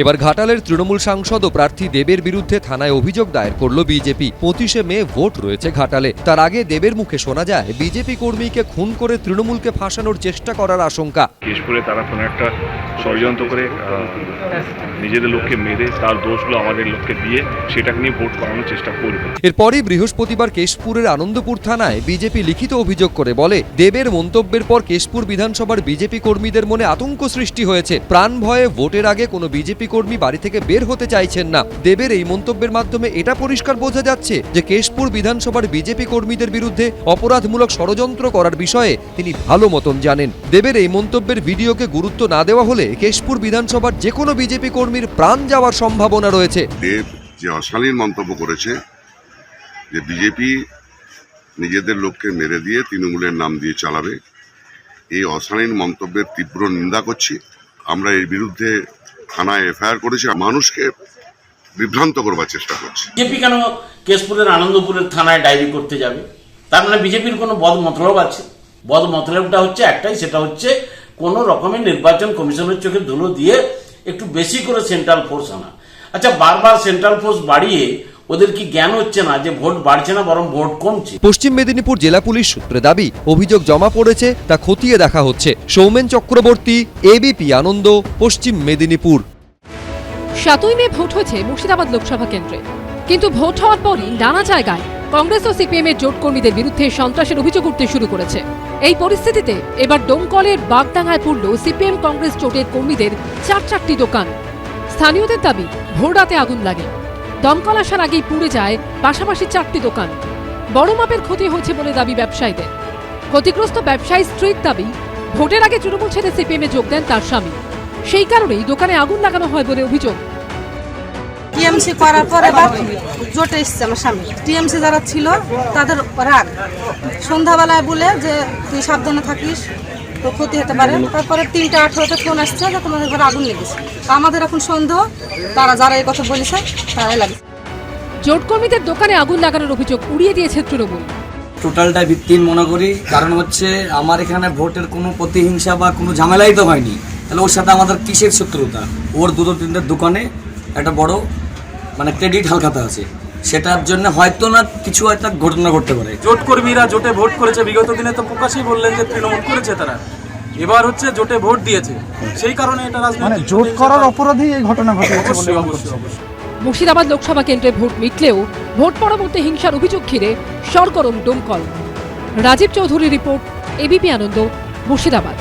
এবার ঘাটালের তৃণমূল সাংসদ ও প্রার্থী দেবের বিরুদ্ধে থানায় অভিযোগ দায়ের করল বিজেপি। পঁচিশে মে ভোট রয়েছে ঘাটালে। তার আগে দেবের মুখে শোনা যায় বিজেপি কর্মীকে খুন করে তৃণমূলকে ফাঁসানোর চেষ্টা করার আশঙ্কা। কেশপুরে তারা কোনো একটা ষড়যন্ত্র করে নিজেদের লোককে মেরে তার দোষগুলো আমাদের লোককে দিয়ে সেটাকে নিয়ে ভোট করানোর চেষ্টা করবে। এরপরই বৃহস্পতিবার কেশপুরের আনন্দপুর থানায় বিজেপি লিখিত অভিযোগ করে বলে দেবের মন্তব্যের পর কেশপুর বিধানসভার বিজেপি কর্মীদের মনে আতঙ্ক সৃষ্টি হয়েছে। প্রাণ ভয়ে ভোটের আগে কোনো বিজেপি কর্মী বাড়ি থেকে বের হতে চাইছেন না। দেবের এই মন্তব্যের মাধ্যমে এটা পরিষ্কার বোঝা যাচ্ছে যে কেশপুর বিধানসভার বিজেপি কর্মীদের বিরুদ্ধে অপরাধমূলক ষড়যন্ত্র করার বিষয়ে তিনি ভালো মতন জানেন। দেবের এই মন্তব্যের ভিডিওকে গুরুত্ব না দেওয়া হলে কেশপুর বিধানসভার যে কোনো বিজেপি কর্মীর প্রাণ যাওয়ার সম্ভাবনা রয়েছে। দেব যে অশালীন মন্তব্য করেছে, যে বিজেপি নিজেদের লোককে মেরে দিয়ে তৃণমূলের নাম দিয়ে চালাবে, এই অশালীন মন্তব্যের তীব্র নিন্দা করছি। আমরা এর বিরুদ্ধে থানায় এফআইআর করেছি মানুষকে বিভ্রান্ত করবার চেষ্টা করছি। বিজেপি কেন কেশপুরের আনন্দপুরের থানায় ডায়েরি করতে যাবে? তার মানে বিজেপির কোনো বদ মতলব আছে। বদ মতলবটা হচ্ছে একটাই সেটা হচ্ছে কোনো রকমের নির্বাচন কমিশনের চোখে ধুলো দিয়ে একটু বেশি করে সেন্ট্রাল ফোর্স আনা। আচ্ছা বারবার সেন্ট্রাল ফোর্স বাড়িয়ে ওদের কি জ্ঞান হচ্ছে না যে ভোট বাড়ছে না বরং ভোট কমছে? পশ্চিম মেদিনীপুর জেলা পুলিশ সূত্রে দাবি অভিযোগ জমা পড়েছে তা খতিয়ে দেখা হচ্ছে। সৌমেন চক্রবর্তী এবিপি আনন্দ পশ্চিম মেদিনীপুর। সাতই মে ভোট হয়েছে মুর্শিদাবাদ লোকসভা কেন্দ্রে। কিন্তু ভোট হওয়ার পরই নানা জায়গায় কংগ্রেস ও সিপিএম এর জোট কর্মীদের বিরুদ্ধে সন্ত্রাসের অভিযোগ উঠতে শুরু করেছে। এই পরিস্থিতিতে এবার ডোমকলের বাগডাঙ্গায় পড়ল সিপিএম কংগ্রেস জোটের কর্মীদের চার চারটি দোকান। স্থানীয়দের দাবি, ভোর রাতে আগুন লাগে। দমকল আসার আগেই পুড়ে যায় পাশাপাশি চারটি দোকান। বড় মাপের ক্ষতি হয়েছে বলে দাবি ব্যবসায়ীদের। ক্ষতিগ্রস্ত ব্যবসায়ী স্ত্রীর দাবি, ভোটের আগে তৃণমূল ছেড়ে সিপিএমে যোগ দেন তার স্বামী। সেই কারণেই দোকানে আগুন লাগানো হয় বলে অভিযোগ। টিএমসি করার পর এবার জোটে এসছে আমার স্বামী। টিএমসি যারা ছিল তাদের রাগ। সন্ধ্যাবেলায় বলে যে তুই সাবধানে থাকিস তো ক্ষতি হতে পারে। তারপরে তিনটা আঠেরোতে ফোন আসছে যে তোমাদের ঘরে আগুন লেগেছে। আমাদের এখন সন্দেহ তারা যারা এই কথা বলেছে তারাই লাগিয়েছে জোট কর্মীদের দোকানে আগুন লাগানোর অভিযোগ উড়িয়ে দিয়েছে তৃণমূল। টোটালটা ভিত্তিহীন মনে করি। কারণ হচ্ছে আমার এখানে ভোটের কোনো প্রতিহিংসা বা কোনো ঝামেলাই তো হয়নি। তাহলে ওর সাথে আমাদের কিসের শত্রুতা? ওর দুটো তিনটে দোকানে একটা বড় মানে ক্রেডিট হালখাতা আছে। সেটার জন্য হয়তো না কিছু একটা ঘটনা ঘটতে পারে। জোট কর্মীরা জোটে ভোট করেছে বিগত দিনে তো প্রকাশই বললেন যে তৃণমূল করেছে তারা। এবার হচ্ছে জোটে ভোট দিয়েছে। সেই কারণে এটা মানে রাজনৈতিক জোট করার অপরাধেই এই ঘটনা ঘটে অবশ্যই মনে। অবশ্যই মুর্শিদাবাদ লোকসভা কেন্দ্রে ভোট মিটলেও ভোট পরবর্তী হিংসার অভিযোগ ঘিরে সরগরম ডোমকল রাজীব চৌধুরী রিপোর্ট এবিপি আনন্দ মুর্শিদাবাদ।